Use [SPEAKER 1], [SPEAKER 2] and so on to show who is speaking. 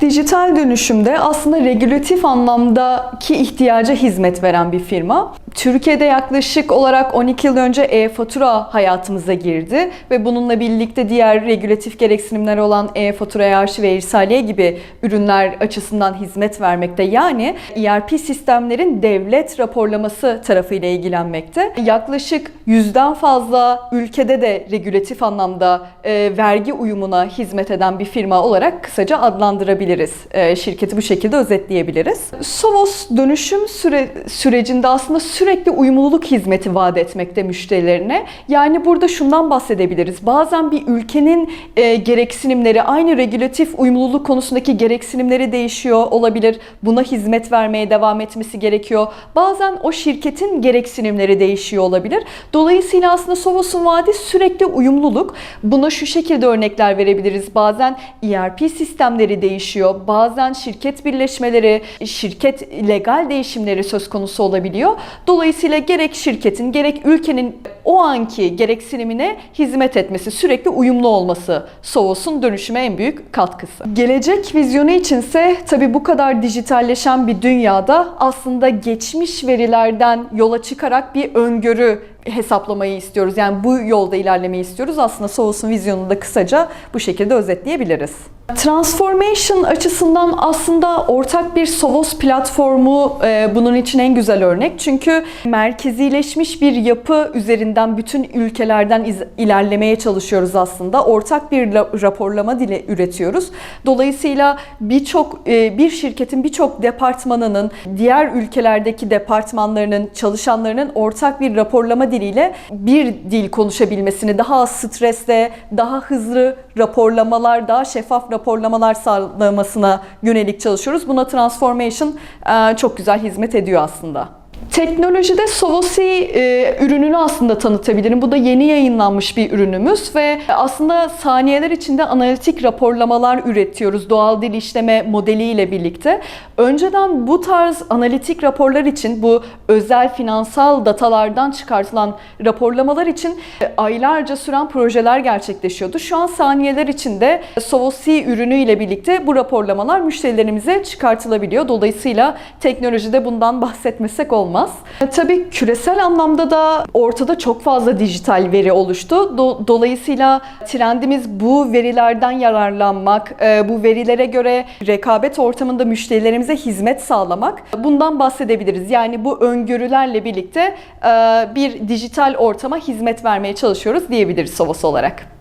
[SPEAKER 1] dijital dönüşümde aslında regülatif anlamdaki ihtiyaca hizmet veren bir firma. Türkiye'de yaklaşık olarak 12 yıl önce e-fatura hayatımıza girdi ve bununla birlikte diğer regülatif gereksinimler olan e-fatura, arşiv ve irsaliye gibi ürünler açısından hizmet vermekte. Yani ERP sistemlerin devlet raporlaması tarafıyla ilgilenmekte. Yaklaşık yüzden fazla ülkede de regülatif anlamda e, vergi uyumuna hizmet eden bir firma olarak kısaca adlandırabiliriz. E, şirketi bu şekilde özetleyebiliriz. Sovos dönüşüm süre, sürecinde aslında sürekli uyumluluk hizmeti vaat etmekte müşterilerine. Yani burada şundan bahsedebiliriz. Bazen bir ülkenin e, gereksinimleri aynı regülatif uyumluluk konusundaki gereksinimleri değişiyor olabilir. Buna hizmet vermeye devam etmesi gerekiyor. Bazen o şirketin gereksinimleri değişiyor olabilir. Dolayısıyla aslında Sovos'un vaadi sürekli uyumluluk. Buna şu şekilde örnekler verebiliriz. Bazen ERP sistemleri değişiyor. Bazen şirket birleşmeleri, şirket legal değişimleri söz konusu olabiliyor. Dolayısıyla gerek şirketin gerek ülkenin o anki gereksinimine hizmet etmesi, sürekli uyumlu olması Sovos'un dönüşüme en büyük katkısı. Gelecek vizyonu içinse tabii bu kadar dijitalleşen bir dünyada aslında geçmiş verilerden yola çıkarak bir öngörü hesaplamayı istiyoruz. Yani bu yolda ilerlemeyi istiyoruz. Aslında Sovos'un vizyonunu da kısaca bu şekilde özetleyebiliriz. Transformation açısından aslında ortak bir Sovos platformu e, bunun için en güzel örnek. Çünkü merkezileşmiş bir yapı üzerinden bütün ülkelerden iz- ilerlemeye çalışıyoruz aslında. Ortak bir la- raporlama dili üretiyoruz. Dolayısıyla birçok e, bir şirketin birçok departmanının diğer ülkelerdeki departmanlarının çalışanlarının ortak bir raporlama diliyle bir dil konuşabilmesini, daha az stresle, daha hızlı raporlamalar, daha şeffaf raporlamalar sağlamasına yönelik çalışıyoruz. Buna Transformation e, çok güzel hizmet ediyor aslında. Teknolojide Sovosi e, ürününü aslında tanıtabilirim. Bu da yeni yayınlanmış bir ürünümüz ve aslında saniyeler içinde analitik raporlamalar üretiyoruz doğal dil işleme modeliyle birlikte. Önceden bu tarz analitik raporlar için bu özel finansal datalardan çıkartılan raporlamalar için e, aylarca süren projeler gerçekleşiyordu. Şu an saniyeler içinde Sovosi ürünü ile birlikte bu raporlamalar müşterilerimize çıkartılabiliyor. Dolayısıyla teknolojide bundan bahsetmesek olmaz. E, Tabii küresel anlamda da ortada çok fazla dijital veri oluştu. Do- dolayısıyla trendimiz bu verilerden yararlanmak, e, bu verilere göre rekabet ortamında müşterilerimize hizmet sağlamak. Bundan bahsedebiliriz. Yani bu öngörülerle birlikte e, bir dijital ortama hizmet vermeye çalışıyoruz diyebiliriz Sovos olarak.